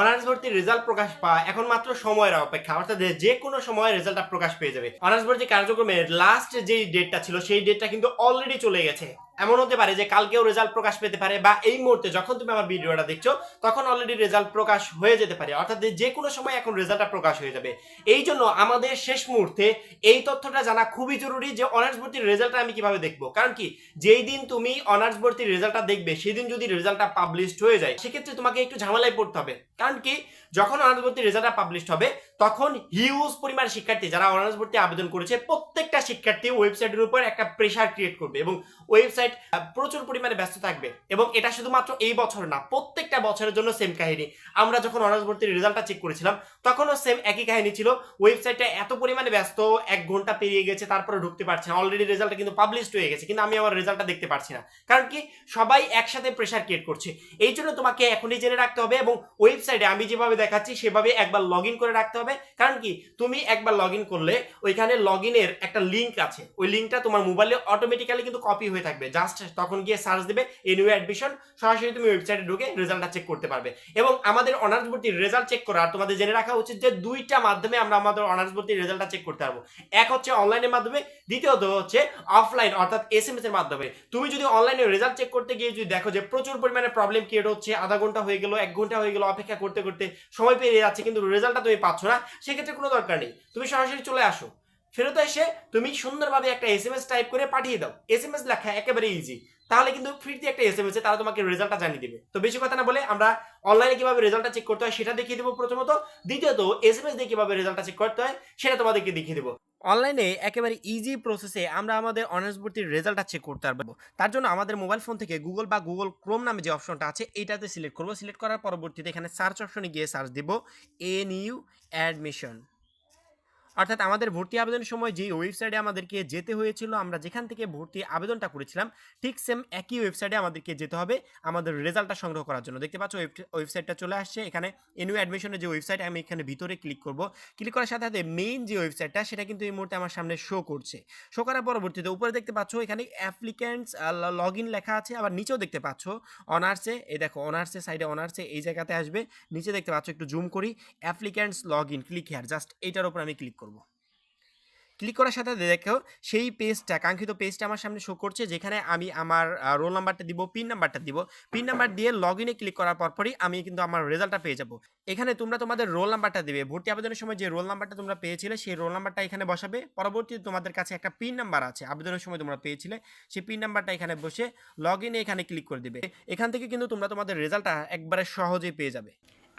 Honours ভর্তির result প্রকাশ পাওয়া এখন মাত্র সময়ের অপেক্ষা। অর্থাৎ যে কোনো সময় রেজাল্টটা প্রকাশ পেয়ে যাবে। অনার্স ভর্তি কার্যক্রমের লাস্ট যে ডেটটা ছিল, সেই ডেটটা কিন্তু অলরেডি চলে গেছে। এমন হতে পারে যে কালকেও রেজাল্ট প্রকাশ পেতে পারে বা এই মুহূর্তে যখন তুমি আমার ভিডিওটা দেখছ, তখন অলরেডি রেজাল্ট প্রকাশ হয়ে যেতে পারে। অর্থাৎ যে কোনো সময় এখন রেজাল্টটা প্রকাশ হয়ে যাবে। এই জন্য আমাদের শেষ মুহূর্তে এই তথ্যটা জানা খুবই জরুরি যে অনার্স ভর্তির রেজাল্টটা আমি কীভাবে দেখব। কারণ কি, যেই দিন তুমি অনার্স ভর্তির রেজাল্টটা দেখবে সেই দিন যদি রেজাল্টটা পাবলিশড হয়ে যায়, সেক্ষেত্রে তোমাকে একটু ঝামেলায় পড়তে হবে। কারণ কি? যখন অনার্স ভর্তির রেজাল্টটা পাবলিশ হবে তখন হিউজ পরিমাণ শিক্ষার্থী যারা অনার্স ভর্তি আবেদন করেছে, প্রত্যেকটা শিক্ষার্থী ওয়েবসাইটের উপর একটা প্রেশার ক্রিয়েট করবে এবং ওয়েবসাইট প্রচুর পরিমাণে ব্যস্ত থাকবে। এবং এটা শুধুমাত্র এই বছর না, প্রত্যেকটা বছরের জন্য সেম কাহিনী। আমরা যখন অনার্স ভর্তির রেজাল্টটা চেক করেছিলাম, তখনও সেম একই কাহিনী ছিল। ওয়েবসাইটটা এত পরিমাণে ব্যস্ত, এক ঘণ্টা পেরিয়ে গেছে, তারপরে ঢুকতে পারছে না। অলরেডি রেজাল্টটা কিন্তু পাবলিশড হয়ে গেছে, কিন্তু আমি আমার রেজাল্টটা দেখতে পারছি না। কারণ কি? সবাই একসাথে প্রেশার ক্রিয়েট করছে। এই জন্য তোমাকে এখনই জেনে রাখতে হবে এবং ওয়েবসাইটে আমি যেভাবে দেখাচ্ছি, সেভাবে একবার লগ করে রাখতে হবে। কারণ কি? তুমি একবার লগ করলে ওইখানে লগ একটা লিঙ্ক আছে। ওই লিঙ্কটা তোমার মোবাইলে অটোমেটিক্যালি কিন্তু কপি হয়ে থাকবে। জাস্ট তখন গিয়ে সার্চ দেবে এনইউ অ্যাডমিশন সরাসরি তুমি ওয়েবসাইটে ঢুকে রেজাল্টটা চেক করতে পারবে। এবং আমাদের অনার্স ভর্তির রেজাল্ট চেক করার তোমাদের জেনে রাখা উচিত যে দুইটা মাধ্যমে আমরা আমাদের অনার্স ভর্তির রেজাল্টটা চেক করতে পারব। এক হচ্ছে অনলাইনের মাধ্যমে, দ্বিতীয়ত হচ্ছে অফলাইন অর্থাৎ এস এম এস এর মাধ্যমে। তুমি যদি অনলাইনে রেজাল্ট চেক করতে গিয়ে যদি দেখো যে প্রচুর পরিমাণে প্রবলেম ক্রিয়েট হচ্ছে, আধা ঘণ্টা হয়ে গেল, এক ঘণ্টা হয়ে গেল অপেক্ষা করতে করতে, সময় পেরিয়ে যাচ্ছে, কিন্তু রেজাল্টটা তুমি পাচ্ছ না সেক্ষেত্রে কোনো দরকার নেই। তুমি সরাসরি চলে আসো। ফেরত এসে তুমি সুন্দরভাবে একটা এস এম এস টাইপ করে পাঠিয়ে দাও। এস এম এস লেখা একেবারে ইজি তাহলে কিন্তু ফ্রিতে একটা এস এম এস তারা তোমাকে রেজাল্টটা জানিয়ে দেবে। তো বেশি কথা না বলে আমরা অনলাইনে কীভাবে রেজাল্টটা চেক করতে হয় সেটা দেখিয়ে দেবো প্রথমত। দ্বিতীয়ত এস এম এস দিয়ে কীভাবে রেজাল্টটা চেক করতে হয় সেটা তোমাদেরকে দেখিয়ে দেবো। অনলাইনে একেবারে ইজি প্রসেসে আমরা আমাদের অনার্স ভর্তির রেজাল্টটা চেক করতে পারব। তার জন্য আমাদের মোবাইল ফোন থেকে গুগল বা গুগল ক্রোম নামে যে অপশনটা আছে, এইটাতে সিলেক্ট করব। সিলেক্ট করার পরবর্তীতে এখানে সার্চ অপশনে গিয়ে সার্চ দিব এন ইউ অ্যাডমিশন অর্থাৎ আমাদের ভর্তি আবেদনের সময় যেই ওয়েবসাইটে আমাদেরকে যেতে হয়েছিল, আমরা যেখান থেকে ভর্তি আবেদনটা করেছিলাম, ঠিক সেম একই ওয়েবসাইটে আমাদেরকে যেতে হবে আমাদের রেজাল্টটা সংগ্রহ করার জন্য। দেখতে পাচ্ছ ওয়েবসাইটটা চলে আসছে। এখানে এনইউ অ্যাডমিশনের যে ওয়েবসাইট আমি এখানে ভিতরে ক্লিক করব। ক্লিক করার সাথে সাথে মেইন যে ওয়েবসাইটটা সেটা কিন্তু এই মুহূর্তে আমার সামনে শো করছে। শো করার পরবর্তীতে উপরে দেখতে পাচ্ছ, এখানে অ্যাপ্লিক্যান্টস লগ ইন লেখা আছে। আবার নিচেও দেখতে পাচ্ছ অনার্সে এই দেখো অনার্সে সাইডে অনার্সে এই জায়গাতে আসবে। নিচে দেখতে পাচ্ছ, একটু জুম করি। Applicants log in click here just এইটার উপর আমি ক্লিক করব। ক্লিক করার সাথে দেখো, সেই পেজটা কাঙ্ক্ষিত পেজটা আমার সামনে শো করছে, যেখানে আমি আমার রোল নাম্বারটা দিব পিন নাম্বারটা দিব। পিন নাম্বার দিয়ে লগ ইনে ক্লিক করার পরপরই আমি কিন্তু আমার রেজাল্টটা পেয়ে যাব। এখানে তোমরা তোমাদের রোল নাম্বারটা দিবে। ভর্তি আবেদনের সময় যে রোল নাম্বারটা তোমরা পেয়েছিলে, সেই রোল নাম্বারটা এখানে বসাবে। পরবর্তীতে তোমাদের কাছে একটা পিন নাম্বার আছে, আবেদনের সময় তোমরা পেয়েছিলে, সেই পিন নাম্বারটা এখানে বসে লগ ইনে এখানে ক্লিক করে দিবে। এখান থেকে কিন্তু তোমরা তোমাদের রেজাল্টটা একবারে সহজেই পেয়ে যাবে।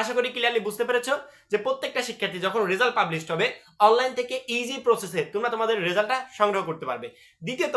আশা করি ক্লিয়ারলি বুঝতে পেরেছ যে প্রত্যেকটা শিক্ষার্থী যখন রেজাল্ট পাবলিশ হবে অনলাইন থেকে ইজি প্রসেসে তোমরা তোমাদের রেজাল্টটা সংগ্রহ করতে পারবে। দ্বিতীয়ত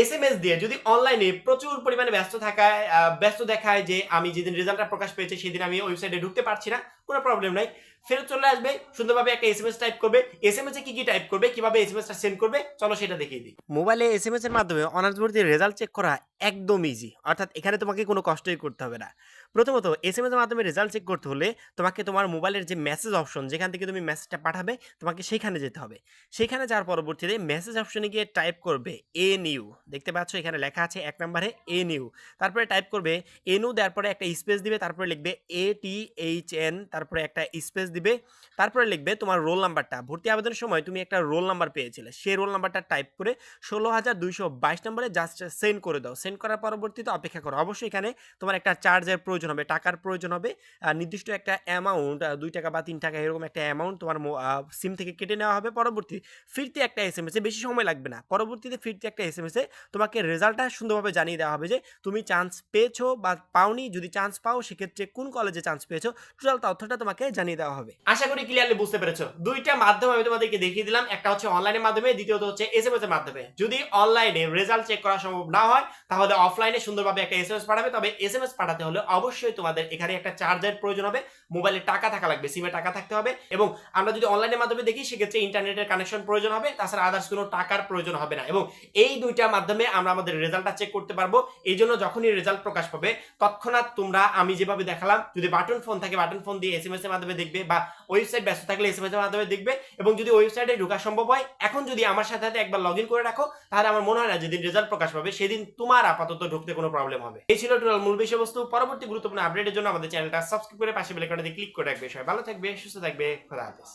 এস এম এস দিয়ে যদি অনলাইনে প্রচুর পরিমাণে ব্যস্ত থাকায় ব্যস্ত দেখায় যে আমি যেদিন রেজাল্টটা প্রকাশ পেয়েছে সেদিন আমি ওয়েবসাইটে ঢুকতে পারছি না, কোনো প্রবলেম নাই। ফেরত চলে আসবে, সুন্দরভাবে একটা এস এম এস টাইপ করবে। এস এম এস এ কি কি টাইপ করবে, কীভাবে এস এম এসটা সেন্ড করবে, চলো সেটা দেখিয়ে দিই। মোবাইলে এস এম এস এর মাধ্যমে অনার্স ভর্তির রেজাল্ট চেক করা একদম ইজি অর্থাৎ এখানে তোমাকে কোনো কষ্টই করতে হবে না। প্রথমত এস এম এস এর মাধ্যমে রেজাল্ট চেক করতে হলে তোমাকে তোমার মোবাইলের যে মেসেজ অপশন যেখান থেকে তুমি মেসেজটা পাঠাবে, তোমাকে সেখানে যেতে হবে। সেখানে যাওয়ার পরবর্তীতে মেসেজ অপশনে গিয়ে টাইপ করবে এ নিউ দেখতে পাচ্ছ, এখানে লেখা আছে এক নম্বরে এ নিউ তারপরে টাইপ করবে এনু দেওয়ার পরে একটা স্পেস দিবে, তারপরে লিখবে এ টি এইচ এন তারপরে একটা স্পেস দিবে, তারপরে লিখবে তোমার রোল নাম্বারটা ভর্তি আবেদনের সময় তুমি একটা রোল নাম্বার পেয়েছিলে। সেই রোল নাম্বারটা টাইপ করে ষোলো হাজার দুইশো বাইশ নম্বরে জাস্ট সেন্ড করে দাও। সেন্ড করার পরবর্তীতে অপেক্ষা করো। অবশ্যই এখানে তোমার একটা চার্জের প্রয়োজন হবে, টাকার প্রয়োজন হবে। নির্দিষ্ট একটা অ্যামাউন্ট দুই টাকা বা তিন টাকা এরকম একটা অ্যামাউন্ট তোমার সিম থেকে কেটে নেওয়া হবে। পরবর্তী ফিরতে একটা এস এম এসে বেশি সময় লাগবে না। পরবর্তীতে ফিরতে একটা এস এম এসে তোমাকে রেজাল্টটা সুন্দরভাবে জানিয়ে দেওয়া হবে যে, তুমি চান্স পেয়েছ বা পাওনি, যদি চান্স পাও, সেক্ষেত্রে কোন কলেজে চান্স পেয়েছ? টোটাল তথ্যটা তোমাকে জানিয়ে দেওয়া হবে। আশা করি ক্লিয়ারলি বুঝতে পেরেছ। দুইটা মাধ্যম আমি তোমাদেরকে দেখিয়ে দিলাম। একটা হচ্ছে অনলাইনের মাধ্যমে, দ্বিতীয়ত হচ্ছে এস এম এস এর মাধ্যমে। যদি অনলাইনে রেজাল্ট চেক করা সম্ভব না হয়, তাহলে অফলাইনে সুন্দরভাবে একটা এস এম এস পাঠাবে। তবে এস এম এস পাঠাতে হলে অবশ্যই তোমাদের এখানে একটা চার্জের প্রয়োজন হবে। মোবাইলে টাকা থাকা লাগবে সিমে টাকা থাকতে হবে এবং আমরা যদি অনলাইনের মাধ্যমে দেখি, সেক্ষেত্রে ইন্টারনেটের কানেকশন প্রয়োজন হবে। তাছাড়া আদার্স কোনো টাকার প্রয়োজন হবে না এবং এই দুইটার মাধ্যমে আমরা আমাদের রেজাল্টটা চেক করতে পারব। এই জন্য যখনই রেজাল্ট প্রকাশ পাবে, তৎক্ষণাৎ তোমরা আমি যেভাবে দেখালাম, যদি বাটন ফোন থাকে বাটন ফোন দিয়ে এস এম এস এর মাধ্যমে দেখবে বা ওয়েবসাইট ব্যস্ত থাকলে এস এম এস এর মাধ্যমে দেখবে এবং যদি ওয়েবসাইটে ঢোকা সম্ভব হয়, এখন যদি আমার সাথে সাথে একবার লগ ইন করে রাখো, তাহলে আমার মনে হয় না যেদিন রেজাল্ট প্রকাশ পাবে, সেদিন তোমার আপাতত ঢুকতে কোনো প্রবলেম হবে। এই ছিল টোটাল মূল বিষয়বস্তু। পরবর্তী গুরুত্বপূর্ণ আপডেটের জন্য আমাদের চ্যানেলটা সাবস্ক্রাইব করে পাশে বেল আইকনটাতে ক্লিক করে রাখবে। সবাই ভালো থাকবে, সুস্থ থাকবে, খোদা হাফেজ।